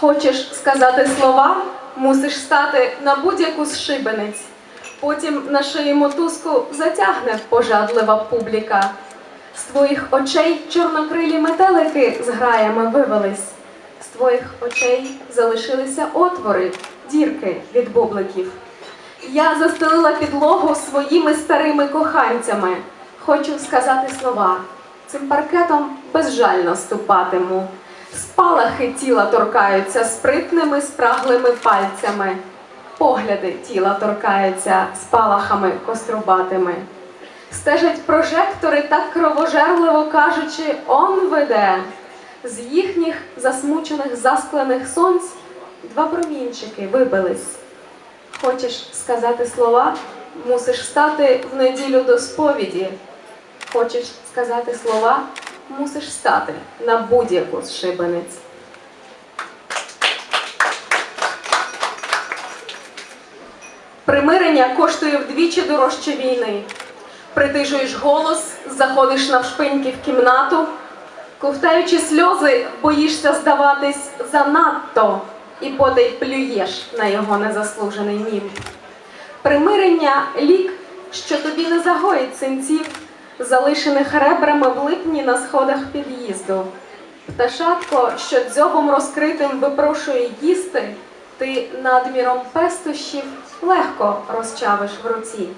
Хочеш сказати слова, мусиш стати на будь-яку зшибениць. Потім на шиї мотузку затягне пожадлива публіка. З твоїх очей чорнокрилі метелики з граями вивелись. З твоїх очей залишилися отвори, дірки від бубликів. Я застелила підлогу своїми старими коханцями. Хочу сказати слова. Цим паркетом безжально ступатиму. Спалахи тіла торкаються спритними спраглими пальцями. Погляди тіла торкаються спалахами кострубатими. Стежать прожектори так кровожерливо кажучи, он веде. З їхніх засмучених засклених сонць два промінчики вибились. Хочеш сказати слова, мусиш стати в неділю до сповіді. Хочеш сказати слова, мусиш стати на будь-яку з шибениць. Примирення коштує вдвічі дорожче війни. Притишуєш голос, заходиш навшпиньки в кімнату, ковтаючи сльози, боїшся здаватись занадто, і потай плюєш на його незаслужений нім. Примирення лік, що тобі не загоїть синців, залишених ребрами в липні на сходах під'їзду. Пташатко, що дзьобом розкритим випрошує їсти, ти надміром пестощів легко розчавиш в руці.